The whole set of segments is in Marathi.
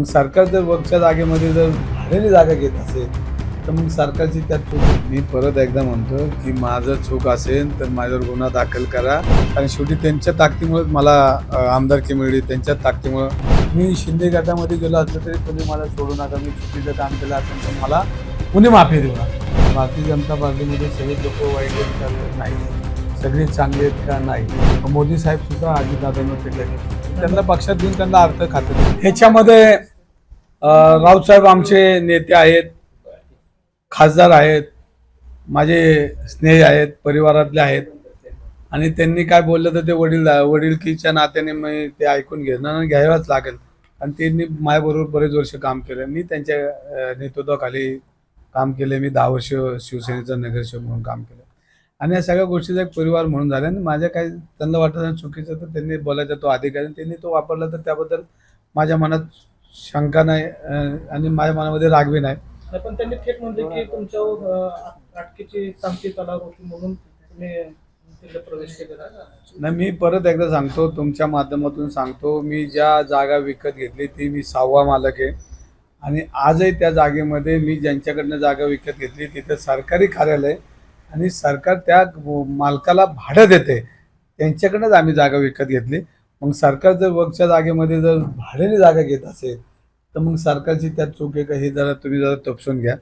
मग सरकार जर वरच्या जागेमध्ये जर भरलेली जागा घेत असेल तर मग सरकारची त्यात चूक मी परत एकदा म्हणतो की माझं चूक असेल तर माझ्यावर गुन्हा दाखल करा. आणि शेवटी त्यांच्या ताकदीमुळेच मला आमदारकी मिळली. त्यांच्या ताकदीमुळं मी शिंदे गटामध्ये गेलो असलं तरी तुम्ही मला सोडू नका. मी चुकीचं काम केलं असेल तर मला कुणी माफी देऊ नका. भारतीय जनता पार्टीमध्ये सगळे लोक वाईट आहेत का नाही? सगळे चांगले आहेत का नाही? मोदी साहेब सुद्धा अजितदादांवर टीका त्यांना पक्षात घेऊन त्यांना अर्थ खातात ह्याच्यामध्ये राऊतसाहेब आमचे नेते आहेत खासदार आहेत माझे स्नेही आहेत परिवारातले आहेत. आणि त्यांनी काय बोललं तर ते वडील वडीलकीच्या नात्याने मी ते ऐकून घेणार आणि घ्यायलाच लागेल. आणि त्यांनी माझ्याबरोबर बरेच वर्ष काम केलं. मी त्यांच्या नेतृत्वाखाली काम केले. मी दहा वर्ष शिवसेनेचं नगरसेवक म्हणून काम केलं. आणि या सगळ्या गोष्टीचा एक परिवार म्हणून झाला. आणि माझ्या काही त्यांना वाटत चुकीचं तर त्यांनी बोलायचा तो अधिकार त्यांनी तो वापरला तर त्याबद्दल माझ्या मनात शंका नाही आणि माझ्या मनामध्ये रागवी नाही. नाही, पण त्यांनी थेट म्हणले की तुमच्यावर अं, अटकेची चांगली तलाव होती म्हणून तुम्ही तिकडे प्रवेश केलेला. नाही मी परत एकदा सांगतो तुमच्या माध्यमातून सांगतो मी ज्या जागा विकत घेतली ती मी सहावा मालक आहे. आणि आजही त्या जागेमध्ये मी ज्यांच्याकडनं जागा विकत घेतली तिथं सरकारी कार्यालय आणि सरकार त्या मालकाला भाडं देते. त्यांच्याकडनंच आम्ही जागा विकत घेतली. मग सरकार जर वर्कच्या जागेमध्ये जर भाड्याने जागा घेत असेल तर मग सरकारची त्यात चूक आहे का? हे जरा तुम्ही जरा तपसून घ्या.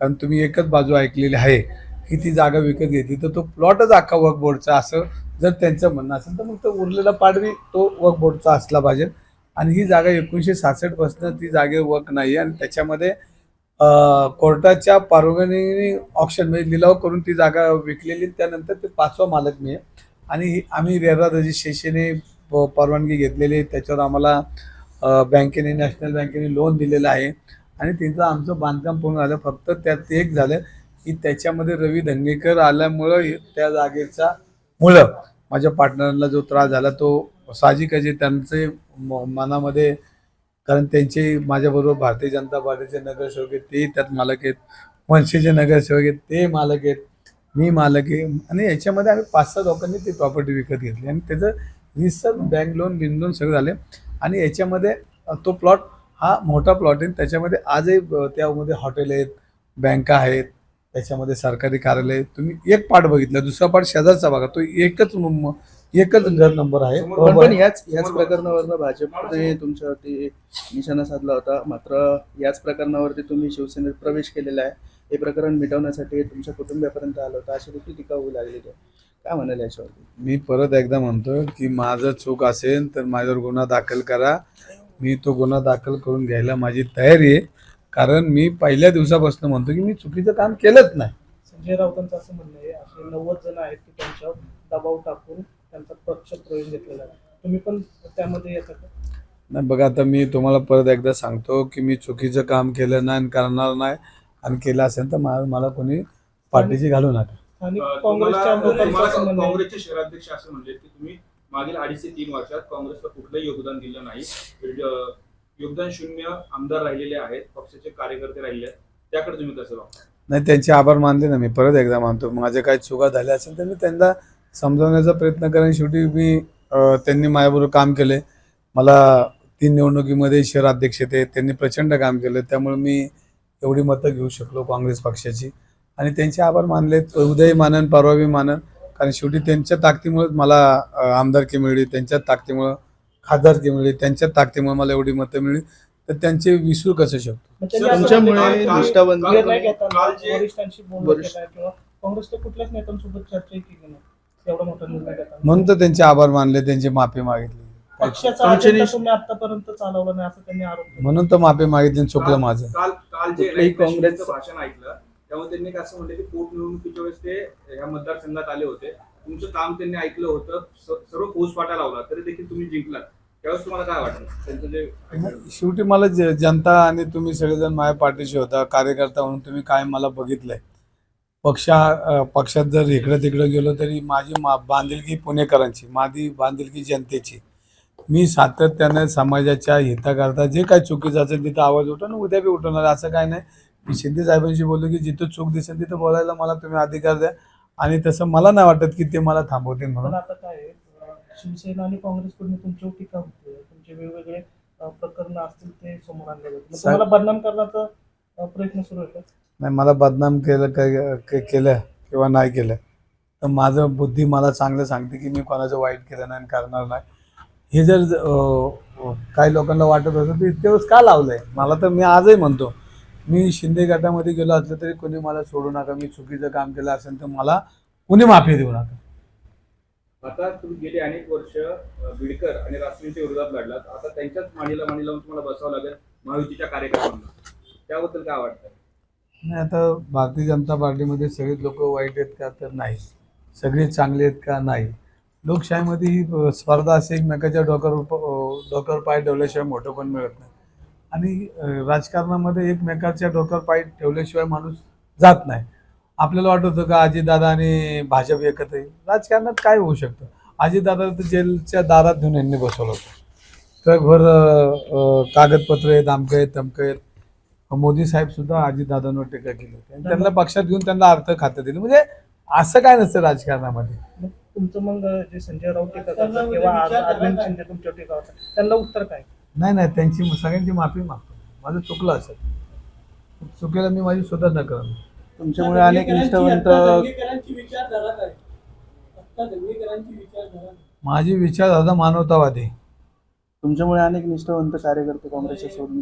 कारण तुम्ही एकच बाजू ऐकलेली आहे की ती जागा विकत घेतली तर तो प्लॉटच अख्खा वर्कबोर्डचा बोर्डचा असं जर त्यांचं म्हणणं असेल तर मग तो उरलेला पाडवी तो वर्कबोर्डचा बोर्डचा असला पाहिजे. आणि ही जागा एकोणीसशे सहासष्टपासून ती जागे वर्क नाही आणि त्याच्यामध्ये कोर्टाच्या परवानगीने ऑप्शन म्हणजे लिलाव करून ती जागा विकलेली त्यानंतर ते पाचवा मालक मी आहे आणि ही- आम्ही रेरा रजिस्ट्रेशने परवानगी घेतलेली. आहे त्याच्यावर आम्हाला बँकेने नॅशनल बँकेने लोन दिलेलं आहे. आणि त्यांचं आमचं बांधकाम पूर्ण झालं. फक्त त्यात एक झालं की त्याच्यामध्ये रवी धंगेकर आल्यामुळं त्या जागेचा मुळं माझ्या पार्टनरला जो त्रास झाला तो साहजिकच आहे त्यांचे म- मनामध्ये कारण त्यांचे माझ्याबरोबर भारतीय जनता पार्टीचे नगरसेवक आहेत ते त्यात मालक आहेत. मनसेचे नगरसेवक आहेत ते मालक आहेत. मी मालक आहे. आणि याच्यामध्ये आम्ही पाच सहा लोकांनी ती प्रॉपर्टी विकत घेतली. आणि त्याचं रिसर बँक लोन बिन लोन सगळं झाले. आणि याच्यामध्ये तो प्लॉट हा मोठा प्लॉट आहे. त्याच्यामध्ये आजही त्यामध्ये हॉटेल आहेत बँका आहेत त्याच्यामध्ये सरकारी कार्यालय आहेत. तुम्ही एक पार्ट बघितला दुसरा पार्ट शेजारचा बघा. तो एकच एकच घर नंबर आहे. पण आहे? याच याच प्रकरणावरनं भाजपने तुमच्यावरती निशाणा साधला होता. मात्र याच प्रकरणावरती तुम्ही शिवसेनेत प्रवेश केलेला आहे. हे प्रकरण मिटवण्यासाठी तुमच्या कुटुंबियापर्यंत आलं होतं. अशी देखील टीका होऊ लागलेली आहे काय म्हणाल याच्यावरती? मी परत एकदा म्हणतो की माझं चूक असेल तर माझ्यावर गुन्हा दाखल करा. मी तो गुन्हा दाखल करून घ्यायला माझी तयारी आहे. कारण मी पहिल्या दिवसापासून म्हणतो की मी चुकीचं काम केलंच नाही. संजय राऊतांचं असं म्हणणं आहे असे नव्वद जण आहेत की त्यांच्यावर दबाव टाकून त्यांचा पक्ष प्रवेश घेतलेला आहे. तुम्ही पण त्यामध्ये येता का? नाही बघा आता मी तुम्हाला परत एकदा सांगतो की मी चुकीचं काम केलं नाही आणि करणार नाही. आणि केलं असेल तर मला मला कोणी पाठीशी घालू नका. आणि काँग्रेसच्या काँग्रेसचे शहराध्यक्ष असं म्हणले की तुम्ही मागील अडीच ते तीन वर्षात काँग्रेसला कुठलंही योगदान दिलं नाही. योगदान शून्य आमदार राहिलेले आहेत पक्षाचे कार्यकर्ते राहिले आहेत. त्याकडे तुम्ही कसं बघता? नाही त्यांचे आभार मानले ना मी. परत एकदा मानतो. माझे काही चुका झाल्या असेल तर मी त्यांना समजवण्याचा प्रयत्न करेन. शेवटी मी त्यांनी माझ्याबरोबर काम केले. मला तीन निवडणुकीमध्ये शहराध्यक्ष ते त्यांनी प्रचंड काम केलं. त्यामुळे मी एवढी मतं घेऊ शकलो काँग्रेस पक्षाची. आणि त्यांचे आभार मानलेत. उद्याही मानन परवाही मानन. कारण शेवटी त्यांच्या ताकदीमुळे मला आमदारकी मिळली त्यांच्या ताकदीमुळं खासदारकी मिळली त्यांच्या ताकदीमुळे मला एवढी मतं मिळली. तर त्यांचे विसरू कसं शकतो? तुमच्यामुळे काँग्रेसच्या कुठल्याच नेत्यांसोबत चर्चा केली नाही. एवढा मोठा निर्णय म्हणून तर त्यांचे आभार मानले त्यांची माफी मागितली. पक्षाचा आतापर्यंत चालवला नाही असं त्यांनी आरोप म्हणून तर माफी मागितली चुकलं माझं. काल जे भाषण ऐकलं तेव्हा त्यांनी असं म्हणलं की पोटनिवडणुकीच्या वेळेस ते ह्या मतदारसंघात आले होते. तुमचं काम त्यांनी ऐकलं होतं सर्व फौजफाटा लावला तरी देखील तुम्ही जिंकलात. त्यावेळेस तुम्हाला काय वाटलं? त्यांचं जे शेवटी मला जनता आणि तुम्ही सगळेजण माझ्या पाठीशी होता कार्यकर्ता म्हणून तुम्ही काय मला बघितलंय. पक्षा पक्षात जर इकडं तिकडं गेलो तरी माझी मा बांधिलकी पुणेकरांची माझी बांधिलकी जनतेची. मी सातत्याने समाजाच्या हिताकरता जे काही चुकीचं असेल तिथं आवाज उठवून उद्या बी उठवणार. असं काय नाही. मी शिंदे साहेबांशी बोललो की जिथं चूक दिसेल तिथं बोलायला मला तुम्ही अधिकार द्या. आणि तसं मला नाही वाटत की ते मला थांबवतील म्हणून. आता काय आहे, शिवसेना आणि काँग्रेसकडून तुमच्यावर टीका होते. तुमचे वेगवेगळे प्रकरण असतील ते समोर आणले जातील. मग साहेब- तुम्हाला बदनाम करण्याचा अ, प्रयत्न सुरू आहे का? नाही मला बदनाम केलं काय के- केलं किंवा नाही केलं. तर माझं बुद्धी मला चांगलं सांगते की मी कोणाचं वाईट केलं नाही आणि करणार नाही. हे जर काही लोकांना वाटत असं तर इतके वेळेस का लावलंय? मला तर मी आजही म्हणतो मी शिंदे गटामध्ये गेलो असलं तरी कोणी मला सोडू नका मी चुकीचं काम केलं असेल तर मला कुणी माफी देऊ नका. आता तुम्ही गेली अनेक वर्ष बिडकर आणि राष्ट्रवादीच्या विरोधात लढलात. आता त्यांच्याच मांडीला मांडी लावून तुम्हाला बसावं लागेल महायुतीच्या कार्यकर्त्यांना त्याबद्दल काय वाटतं नाही आता भारतीय जनता पार्टीमध्ये सगळेच लोक वाईट आहेत का तर नाही सगळे चांगले आहेत का? नाही. लोकशाहीमध्ये ही स्पर्धा अशी एकमेकाच्या डोक्यावर डोक्यावर पाय ठेवल्याशिवाय मोठं पण मिळत नाही. आणि राजकारणामध्ये एकमेकाच्या डोक्यावर पाय ठेवल्याशिवाय माणूस जात नाही. आपल्याला वाटत होतं का अजितदादा आणि भाजप एकत्र येईल? राजकारणात काय होऊ शकतं? अजितदादा तर जेलच्या दारात घेऊन यांनी बसवलं होतं. ट्रकभर कागदपत्र आहेत आमकं आहेत तमकं आहेत. मोदी साहेब सुद्धा अजितदादांवर टीका केली होती. आणि त्यांना पक्षात घेऊन त्यांना अर्थ खातं दिलं. म्हणजे असं काय नसतं राजकारणामध्ये. तुमचं मग जे संजय राऊत टीका करतात किंवा आज अरविंद शिंदे तुमच्या टीका करतात त्यांना उत्तर काय? नाही नाही त्यांची सगळ्यांची माफी मागतो. माझं चुकलं असेल. चुकीला मी माझी सुधारणा करेन तुमच्यामुळे अनेक निष्ठावंत आता दंगेकरांची विचारधारा माझी विचारधारा मानवतावादी तुमच्यामुळे अनेक निष्ठावंत कार्यकर्ते काँग्रेसचे सोडून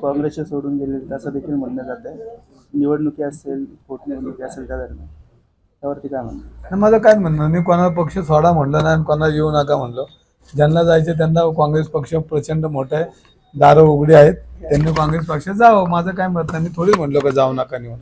काँग्रेसचे सोडून गेले असं देखील म्हणलं जात आहे निवडणुकी असेल पोटनिवडणुकी असेल त्या दरम्यान त्यावरती काय म्हणणं? आणि माझं काय म्हणणं मी कोणाला पक्ष सोडा म्हणलं नाही आणि कोणाला येऊ नका म्हणलं. ज्यांना जायचं त्यांना काँग्रेस पक्ष प्रचंड मोठा आहे दारं उघडी आहेत त्यांनी काँग्रेस पक्षात जावं. माझं काय मत नाही मी थोडी म्हणलो का जाऊ नका निवडून